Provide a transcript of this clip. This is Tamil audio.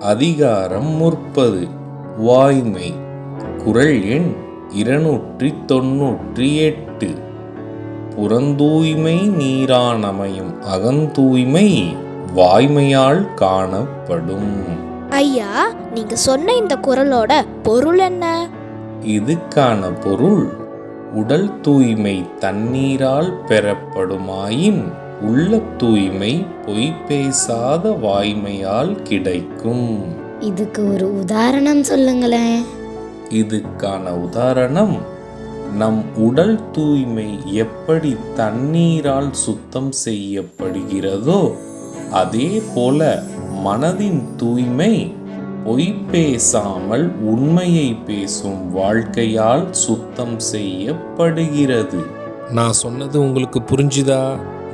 அதிகாரம் முற்பது வாய்மை. குரல் எண் இருநூற்றி தொன்னூற்றி எட்டு புறந்தூய்மை நீரானமையும் அகந்தூய்மை வாய்மையால் காணப்படும். ஐயா நீங்க சொன்ன இந்த குரலோட பொருள் என்ன? இதுக்கான பொருள் உடல் தூய்மை தண்ணீரால் பெறப்படுமாயின் உள்ள தூய்மை பொய் பேசாத வாய்மையால் கிடைக்கும். இதுக்கு ஒரு உதாரணம் சொல்லுங்களேன். இதுக்கான உதாரணம் நம் உடல் தூய்மை எப்படி தண்ணீரால் சுத்தம் செய்யப்படுகிறதோ அதே போல மனதின் தூய்மை பொய் பேசாமல் உண்மையை பேசும் வாழ்க்கையால் சுத்தம் செய்யப்படுகிறது. நான் சொன்னது உங்களுக்கு புரிஞ்சுதா?